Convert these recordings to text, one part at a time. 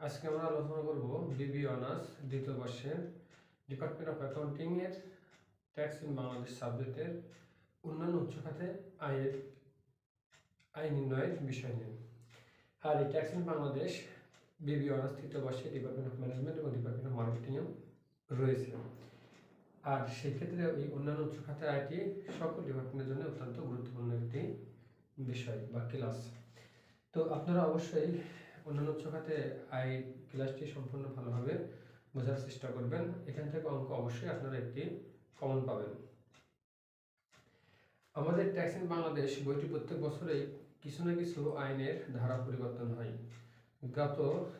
আজকে আমরা আলোচনা করব বিবি অনার্স দ্বিতীয় বর্ষের ডিপার্টমেন্ট অফ অ্যাকাউন্টিং এর ট্যাক্স ইন বাংলাদেশ সাবজেক্টের অন্যান্য উচ্চ খাতে আয়ের আয় নির্ণয়ের বিষয় নিয়ে। আর এই tax in Bangladesh Bibi honours তৃতীয় বর্ষে ডিপার্টমেন্ট অফ ম্যানেজমেন্ট এবং ডিপার্টমেন্ট অফ মার্কেটিংয়েও রয়েছে। আর সেক্ষেত্রে এই অন্যান্য উচ্চ খাতে আয়টি সকল ডিপার্টমেন্টের জন্য অত্যন্ত গুরুত্বপূর্ণ একটি বিষয় বা ক্লাস। তো আপনারা অবশ্যই অন্যান্য উচ্চ খাতে আই ক্লাসটি সম্পূর্ণ ভালোভাবে বোঝার চেষ্টা করবেন। এখান থেকে অঙ্ক অবশ্যই আপনারা একটি কমন পাবেন। আমাদের ট্যাক্স বাংলাদেশ বইটি প্রত্যেক বছরেই কিছু না কিছু আইনের ধারা পরিবর্তন হয়। গত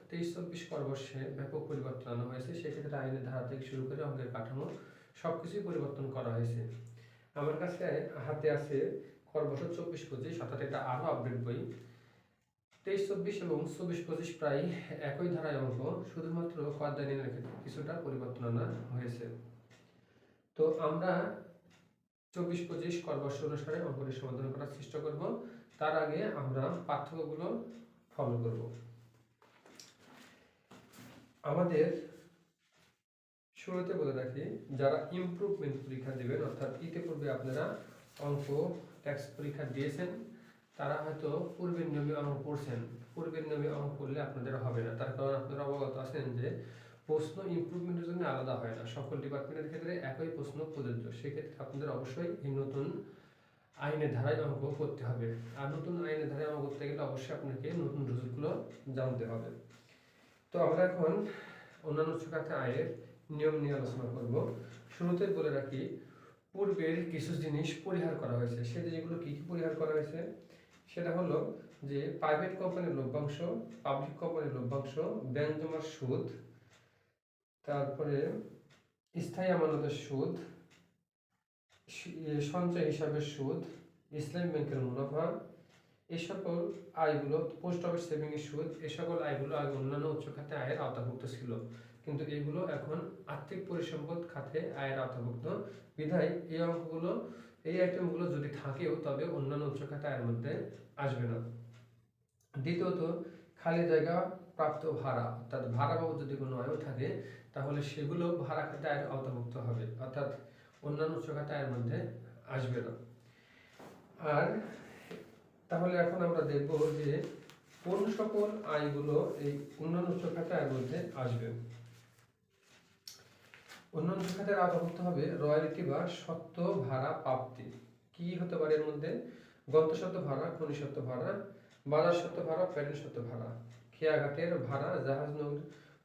তেইশ চব্বিশ বর্ষে ব্যাপক পরিবর্তন আনা হয়েছে। সেক্ষেত্রে আইনের ধারা থেকে শুরু করে অঙ্কের কাঠামো সব কিছুই পরিবর্তন করা হয়েছে। আমার কাছে হাতে আছে কর বছর চব্বিশ পঁচিশ, অর্থাৎ এটা আরও আপডেট বই। তেইশ, চব্বিশ এবং চব্বিশ, পঁচিশ প্রায় একই ধারায় অঙ্ক শুধুমাত্র কদানিনের ক্ষেত্রে কিছুটা পরিবর্তন আনা হয়েছে। তো আমরা চব্বিশ, পঁচিশ করবর্ষ অনুসারে অঙ্কটি সমাধান করার চেষ্টা করব। তার আগে আমরা পার্থক্যগুলো ফলো করব। আমাদের শুরুতে বলে রাখি, যারা ইমপ্রুভমেন্ট পরীক্ষা দেবেন, অর্থাৎ ইতিপূর্বে আপনারা অঙ্ক ট্যাক্স পরীক্ষা দিয়েছেন তারা হয়তো পূর্বের নিয়মে অঙ্ক করছেন। পূর্বের নিয়মে অঙ্ক করলে আপনাদের হবে না। তার কারণ আপনারা অবগত আছেন যে প্রশ্ন ইমপ্রুভমেন্টের জন্য আলাদা হয় না। সকল ডিপার্টমেন্টের ক্ষেত্রে একই প্রশ্ন প্রযোজ্য। সেক্ষেত্রে আপনাদের অবশ্যই এই নতুন আইনের ধারায় অঙ্ক করতে হবে। আর নতুন আইনের ধারায় অঙ্ক করতে গেলে অবশ্যই আপনাকে নতুন রুলসগুলো জানতে হবে। তো আমরা এখন অন্যান্য খাতে আয়ের নিয়ম নিয়ে আলোচনা করব। শুরুতে বলে রাখি, পূর্বের কিছু জিনিস পরিহার করা হয়েছে। সেই জিনিসগুলো কী কী পরিহার করা হয়েছে? সেটা হলো যে প্রাইভেট কোম্পানির লভ্যাংশ পাবলিক কোম্পানির লভ্যাংশ ব্যাংক জমার সুদ, তারপরে স্থায়ী আমানতের সুদ সঞ্চয় হিসাবের সুদ, ইসলামী ব্যাংকের মুনাফা এই সকল আয়গুলো পোস্ট অফিস সেভিংয়ের সুদ এই সকল আয়গুলো আগে অন্যান্য উচ্চ খাতে আয়ের আওতাভুক্ত ছিল। কিন্তু এগুলো এখন আর্থিক পরিসম্পদ খাতে আয়ের আওতাভুক্ত। বিধায় এই অঙ্কগুলো এই আইটেমগুলো যদি থাকেও, তবে অন্যান্য উচ্চ খাতে আয়ের মধ্যে আসবে না। দ্বিতীয়ত, খালি জায়গা প্রাপ্ত ভাড়া, অর্থাৎ ভাড়া বাবদ যদি কোনো আয়ও থাকে, তাহলে সেগুলো ভাড়া খাতে আয়ের আওতাভুক্ত হবে, অর্থাৎ অন্যান্য উচ্চ খাতে আয়ের মধ্যে আসবে না। আর তাহলে এখন আমরা দেখব যে কোন সকল আয়গুলো এই অন্যান্য উচ্চ খাতে আয়ের মধ্যে আসবে। অন্যান্য খাতের আওতাভুক্ত হবে। রয়্যালিটি বা সত্ত্ব ভাড়া প্রাপ্তি। কি হতে পারে এর মধ্যে? গন্তসত্ত্ব ভাড়া খনিসত্ত্ব ভাড়া, বাজার সত্ত্ব ভাড়া প্যারেন্ট সত্ত্ব ভাড়া। খেয়াঘাটের ভাড়া, জাহাজ নগর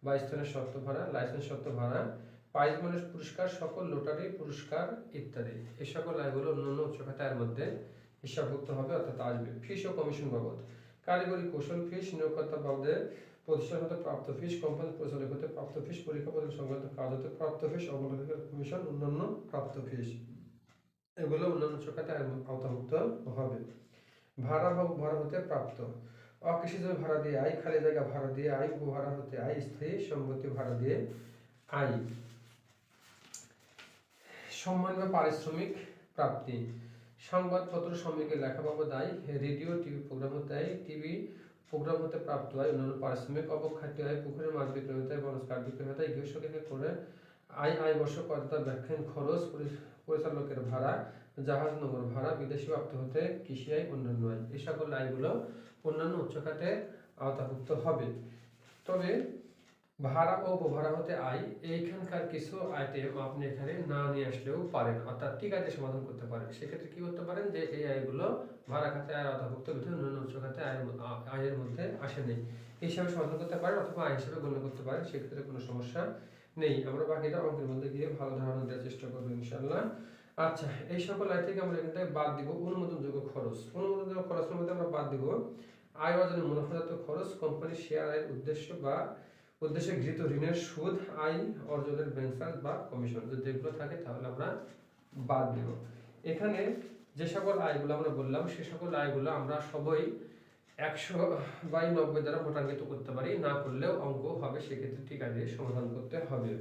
বা স্থানের সত্ত্ব ভাড়া, লাইসেন্স সত্ত্ব ভাড়া, প্রাইজ মানুষ পুরস্কার, সকল লোটারি পুরস্কার ইত্যাদি। এই সকল আয়গুলো অন্যান্য উচ্চ খাতে আয়ের মধ্যে হিসাবভুক্ত হবে, অর্থাৎ আসবে। ফিস ও কমিশন বাবদ। কারিগরি কৌশল, ফিস, নিয়োগকর্তা বাবদে প্রতিষ্ঠান হতে প্রাপ্ত ফিস, কোম্পানি পরিচালক হতে প্রাপ্ত ফিস, পরীক্ষা পদ্ধতি সংক্রান্ত কাজ হতে প্রাপ্ত ফিস, অবলোকনের কমিশন, অন্যান্য প্রাপ্ত ফিস। এগুলো অন্যান্য চোখাতে আওতাভুক্ত হবে। ভাড়া বা ভাড়া হতে প্রাপ্ত। অকৃষি জমি ভাড়া দিয়ে আয়, খালি জায়গা ভাড়া দিয়ে আয়, উপভাড়া হতে আয় স্থায়ী সম্পত্তি ভাড়া দিয়ে আয়। সম্মান বা পারিশ্রমিক প্রাপ্তি। সংবাদপত্র শ্রমিকের লেখা বাবদ আয়, রেডিও, টিভি প্রোগ্রাম হতে আয়, টিভি প্রোগ্রাম হতে প্রাপ্ত হয়, অন্যান্য পারিশ্রমিক অবক্ষাটি হয়, পুকুরের মাছ বিক্রয় হতে হয় বনজ কাঠ বিক্রয় হতে হয় গৃহস্বকে করে আয় আয় বর্ষ করদাতা ব্যাখ্যান খরচ পরি- পরিচালকের ভাড়া, জাহাজ নগর ভাড়া, বিদেশি প্রাপ্ত হতে কৃষি আয় অন্যান্য আয়, এই সকল আয়গুলো অন্যান্য উচ্চ খাতে আওতাভুক্ত হবে। তবে ভাড়া ও উপভাড়া হতে আয়, এইখানকার কিছু আইটেম আপনি এখানে না নিয়ে আসলেও পারেন। অর্থাৎ ঠিক আছে, সমাধান করতে পারেন। সেক্ষেত্রে কি করতে পারেন যে, এই আয়গুলো ভাড়া খাতে আয়ের আওতাভুক্ত বিধান অন্যান্য উচ্চ খাতে আয়ের আয়ের মধ্যে আসেনি। হিসাবে সমাধান করতে পারেন অথবা আয় হিসাবে গণ্য করতে পারেন, সেক্ষেত্রে কোনো সমস্যা নেই। আমরা বাকিটা অঙ্কের মধ্যে গিয়ে ভালো ধারণা দেওয়ার চেষ্টা করব ইনশাল্লাহ আচ্ছা এই সকল আয় থেকে আমরা এখান বাদ দিব অনুমোদনযোগ্য খরচ। অনুমোদনযোগ্য খরচের মধ্যে আমরা বাদ দিব আয় অর্জনের মুনাফাজাত খরচ কোম্পানির শেয়ার আয়ের উদ্দেশ্য বা উদ্দেশ্যে গৃহীত ঋণের সুদ, আয় অর্জনের ব্যাংক চার্জ বা কমিশন যদি যেগুলো থাকে তাহলে আমরা বাদ দিব। এখানে যে সকল আয়গুলো আমরা বললাম, সে সকল আয়গুলো আমরা সবাই একশো বাই নব্বই দ্বারা মোটাঙ্কিত করতে পারি। না করলেও অঙ্ক হবে, সেক্ষেত্রে টিকা দিয়ে সমাধান করতে হবে।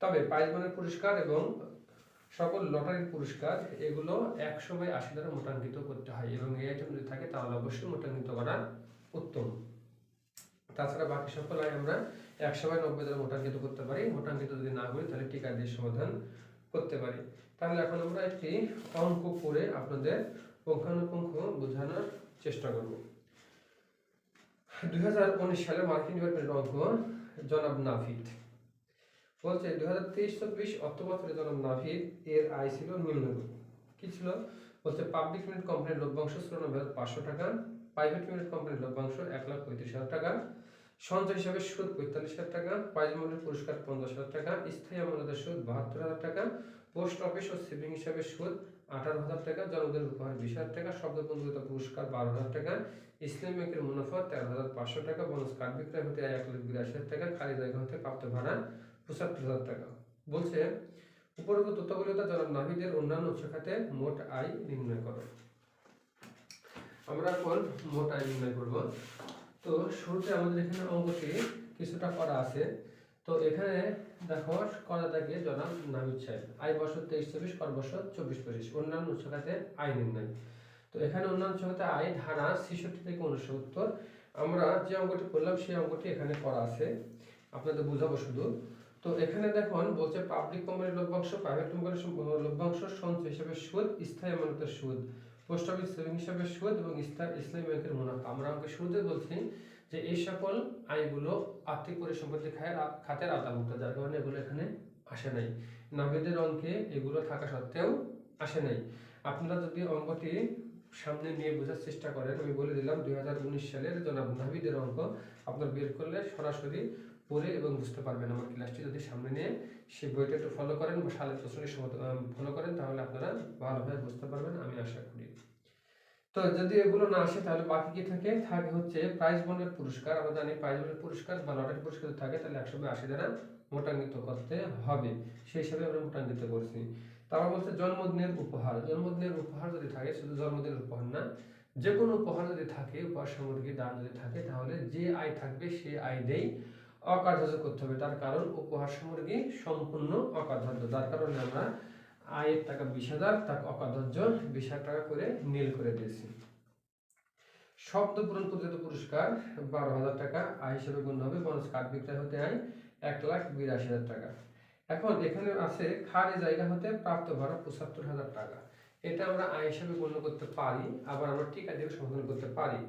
তবে পাইজমানের পুরস্কার এবং সকল লটারির পুরস্কার, এগুলো একশো বাই আশি দ্বারা মোটাঙ্কিত করতে হয় এবং এই আইটেম যদি থাকে তাহলে অবশ্যই মোটাঙ্কিত করা উত্তম। তাছাড়া বাকি সকল আমরা একশো বাই নব্বই দ্বারা মোটাঙ্কিত করতে পারি। মোটাঙ্কিত যদি না করি, তাহলে টিকা দিয়ে সমাধান করতে পারি। তাহলে এখন আমরা একটি অঙ্ক করে আপনাদের পুঙ্খানুপুঙ্খ বোঝানোর চেষ্টা করব। দুই সালে মার্কিন ডিপার্টমেন্টের অঙ্ক, জনাব নাফিদ বলছে, দুই হাজার তেইশ চব্বিশ অর্থ বছরে জনাব নাফিদ এর আয় ছিল নিম্নরূপ। কি ছিল? বলছে পাবলিক লিমিটেড কোম্পানির লভ্যাংশ পাঁচশো টাকা প্রাইভেট লিমিটেড কোম্পানির লভ্যাংশ এক লাখ পঁয়ত্রিশ হাজার টাকা সঞ্চয় হিসাবে সুদ পঁয়তাল্লিশ হাজার টাকা প্রাইজ মূল্যের পুরস্কার পঞ্চাশ হাজার টাকা, স্থায়ী আমানতের সুদ বাহাত্তর হাজার টাকা, পোস্ট অফিস ও সেভিং হিসাবে সুদ আঠারো হাজার টাকা, জনগণের উপহার বিশ হাজার টাকা শব্দবন্ধুগত পুরস্কার বারো হাজার টাকা, ইসলাম ব্যাংকের মুনাফা তেরো হাজার পাঁচশো টাকা, বোনাস কার্ড বিক্রয় হতে এক লাখ বিরাশি হাজার টাকা, খালি জায়গা হতে প্রাপ্ত ভাড়া পঁচাত্তর হাজার টাকা। বলছে, উপরোক্ত তথ্যগুলিতে জনাব নাহিদের অন্যান্য উৎস খাতে মোট আয় নির্ণয় করো। আমরা এখন মোট আয় নির্ণয় করব। তো শুরুতে আমাদের এখানে অঙ্কটি কিছুটা করা আছে। তো এখানে দেখো, করা থাকে জনাব নাহিদ সাহেব। আয় বছর তেইশ, চব্বিশ, কর বছর চব্বিশ, পঁচিশ। অন্যান্য উৎস খাতে আয় নির্ণয়। তো এখানে অন্যান্য উৎস খাতে আয় ধারা ছেষট্টি থেকে উনসত্তর আমরা যে অঙ্কটি করলাম, সেই অঙ্কটি এখানে করা আছে। আপনাদের বুঝাবো শুধু। তো এখানে দেখুন, বলছে পাবলিক কোম্পানির লভ্যাংশ প্রাইভেট কোম্পানির লভ্যাংশ সঞ্চয় হিসাবে সুদ, স্থায়ী আমানতের সুদ। পোস্ট অফিস সেভিং হিসাবে সুদ এবং ইসলাম ব্যাংকের মুনাফা। আমরা আমাকে শুরুতে বলছি যে এই সকল আয়গুলো আর্থিক পরিসম্পত্তি খাতের আওতাভুক্ত, যার কারণে এগুলো এখানে আসে নাই। নাবিদের অঙ্কে এগুলো থাকা সত্ত্বেও আসে নাই। আপনারা যদি অঙ্কটি সামনে নিয়ে বোঝার চেষ্টা করেন, আমি বলে দিলাম, দুই হাজার উনিশ সালের জনাব নাবিদের অঙ্ক। আপনার বের করলে সরাসরি পড়ে এবং বুঝতে পারবেন আমার ক্লাসটি যদি সামনে নিয়ে সেই বইটা একটু ফলো করেন বা সালের প্রশ্নটি ফলো করেন, তাহলে আপনারা ভালোভাবে বুঝতে পারবেন, আমি আশা করি। তো যদি এগুলো না আসে, তাহলে বাকি কি থাকে? থাকে হচ্ছে প্রাইজ বন্ডের পুরস্কার। আমরা জানি প্রাইজ বন্ডের পুরস্কার বা লটারি পুরস্কার থাকে, তাহলে একশো আশি দ্বারা মোটাঙ্কিত করতে হবে। সেই হিসাবে আমরা মোটাঙ্কিত করছি। তারপর বলছে জন্মদিনের উপহার। জন্মদিনের উপহার যদি থাকে, শুধু জন্মদিনের উপহার না যে কোনো উপহার যদি থাকে, উপহার সামগ্রী দান যদি থাকে, তাহলে যে আয় থাকবে সেই আয় দেই অকার্যজ করতে হবে। তার কারণ উপহার সামগ্রী সম্পূর্ণ অকার্যজ যার কারণে আমরা আয়ের টাকা বিশ হাজার, তাকে অকার্য বিশ হাজার টাকা করে নীল করে দিয়েছি। শব্দ পূরণ পর্যন্ত পুরস্কার, বারো হাজার টাকা আয় হিসেবে গণ্য হবে। বোনাস কার্ড বিক্রয় হতে আয় এক লাখ বিরাশি হাজার টাকা। এখন এখানে আছে খালি জায়গা হতে প্রাপ্ত ভাড়া পঁচাত্তর হাজার টাকা। এটা আমরা আয় হিসেবে গণ্য করতে পারি, আবার আমরা টিকা দিয়ে সমাধান করতে পারি।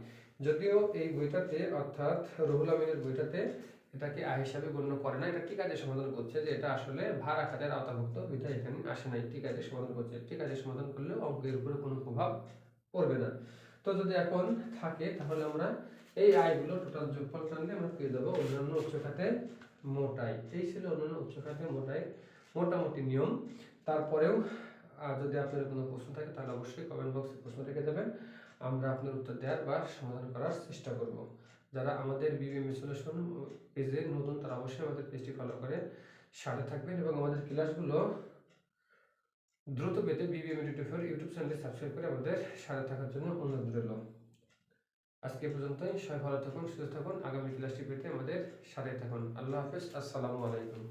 যদিও এই বইটাতে, অর্থাৎ রহুল আমিনের বইটাতে এটাকে আয় হিসাবে গণ্য করে না। এটা টিকা দিয়ে সমাধান করছে যে এটা আসলে ভাড়া খাতের আওতাভুক্ত? বিধায় এখানে আসে নাই। টিকা দিয়ে সমাধান করছে? টিকা দিয়ে সমাধান করলেও অঙ্কের উপরে কোনো প্রভাব পড়বে না। তো যদি এখন থাকে, তাহলে আমরা এই আয়গুলো টোটাল যোগফল টানলে আমরা পেয়ে যাব অন্যান্য উচ্চ খাতে মোটাই। এই ছিল অন্যান্য উচ্চ খাতে মোটাই, মোটামুটি নিয়ম। তারপরেও যদি আপনার কোনো প্রশ্ন থাকে, তাহলে অবশ্যই কমেন্ট বক্সে প্রশ্ন রেখে দেবেন। আমরা আপনার উত্তর দেওয়ার বা সমাধান করার চেষ্টা করব। যারা আমাদের বিবিএম সলিউশন পেজে নতুন, তারা অবশ্যই আমাদের পেজটি ফলো করে সাথে থাকবেন এবং আমাদের ক্লাসগুলো দ্রুত পেতে বিবিএম ইউটিউব ইউটিউব চ্যানেলে সাবস্ক্রাইব করে আমাদের সাথে থাকার জন্য অনুরোধ রইল। আজকে পর্যন্তই, সবাই ভালো থাকুন, সুস্থ থাকুন, আগামী ক্লাসটি পেতে আমাদের সাথে থাকুন। আল্লাহ হাফিজ, আসসালামু আলাইকুম।